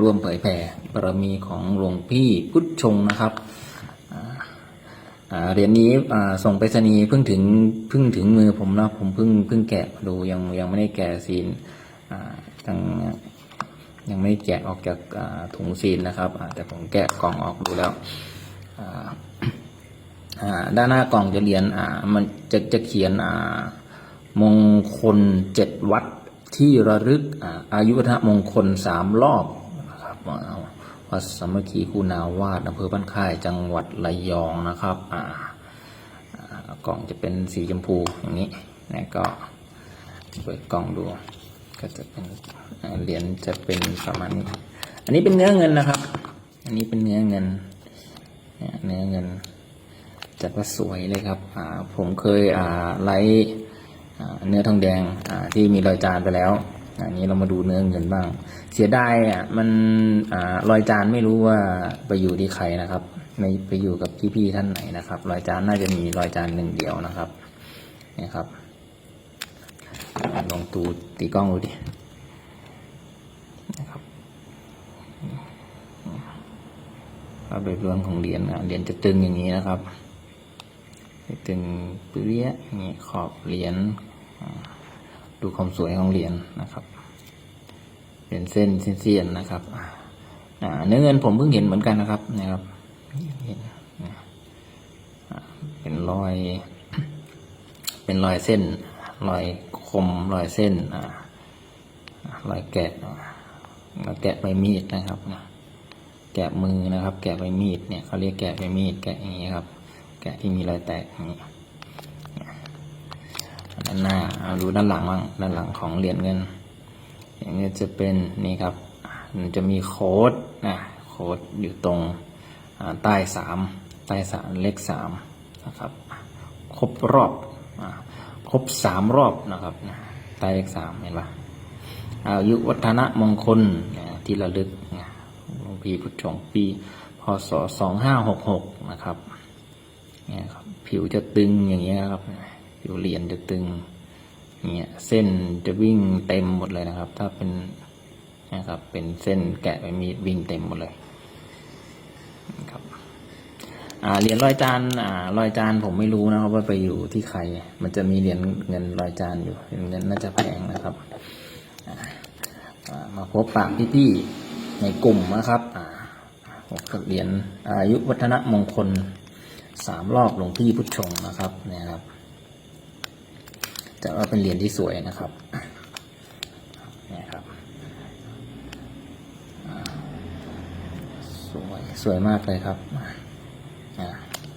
ร่วมเผยแผ่บารมีของหลวงพี่พุทธชงนะครับเหรียญนี้ส่งไปรษณีย์เพิ่งถึงเพิ่งถึงมือผมนะผมเพิ่งเพิ่งแกะดูยังยังไม่ได้แกะซีนอ่าทางยังไม่ได้แกะออกจากถุงซีนนะครับแต่ผมแกะกล่องออกดูแล้วด้านหน้ากล่องจะเรียนมันจะจะเขียนมงคลเจ็ดวัดที่ระลึกอาอายุวัฒนมงคลสามรอบ วัดสามัคคีคุณาวาสอำเภอบ้านค่ายจังหวัดระยองนะครับอ่ากล่องจะเป็นสีชมพูอย่างนี้นะก็เปิดกล่องดู ก็จะเป็นเหรียญจะเป็นประมาณนี้อันนี้เป็นเนื้อเงินนะครับ อันนี้เป็นเนื้อเงินเนื้อเงินจัดว่าสวยเลยครับอ่าผมเคยอ่าไลฟ์อ่เนื้อทองแดงอ่าที่มีรอยจานไปแล้ว อันนี้เรามาดูเนื้อเงินบ้าง เสียดายอะมันอ่ารอยจานไม่รู้ว่าไปอยู่ที่ใครนะครับไม่ไปอยู่กับพี่ๆท่านไหนนะครับรอยจานน่าจะมีรอยจานหนึ่งเดียวนะครับนี่ครับลองตูตีกล้องดูดินะครับภาพโดยรวมของเหรียญนะเหรียญจะตึงอย่างนี้นะครับตึงเปรี้ยอย่างนี้ขอบเหรียญอ่า ดูความสวยของเหรียญนะครับเป็นเส้นเสี้ยนๆนะครับเนื้อเงินผมเพิ่งเห็นเหมือนกันนะครับนะครับเห็นเป็นรอย เป็นรอยเส้น รอยคมรอยเส้นรอยแกะรอยแกะใบมีดนะครับแกะมือนะครับ แกะใบมีดเนี่ยเขาเรียกแกะใบมีดแกะอย่างนี้ครับ แกะที่มีรอยแตกอย่างนี้ด้านหน้าเอาดูด้านหลังบ้างด้านหลังของเหรียญเงินอย่างนี้จะเป็นนี่ครับมันจะมีโค้ดนะโค้ดอยู่ตรงใต้สามใต้สามเลขสามนะครับครบรอบครบสามรอบนะครับใต้เลขสามเห็นปะอายุวัฒนมงคลที่ระลึกหลวงพี่พุทธชงปีพศสองห้าหกหกนะครับเนี่ยครับผิวจะตึงอย่างเงี้ยครับผิวเหรียญจะตึง เนี่ยเส้นจะวิ่งเต็มหมดเลยนะครับ ถ้าเป็นนะครับ เป็นเส้นแกะไปมีดวิ่งเต็มหมดเลยนะครับเหรียญรอยจานอ่ารอยจานผมไม่รู้นะครับ ว่าไปอยู่ที่ใคร มันจะมีเหรียญเงินรอยจานอยู่เหรียญเงินน่าจะแพงนะครับมาพบปะพี่ๆในกลุ่มนะครับเหรียญอายุวัฒนมงคลสามรอบหลวงพี่พุทธชงนะครับเนี่ยครับ แต่ว่าเป็นเหรียญที่สวยนะครับเนี่ยครับสวยสวยมากเลยครับ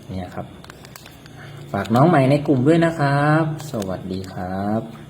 เนี่ยครับ ฝากน้องใหม่ในกลุ่มด้วยนะครับ สวัสดีครับ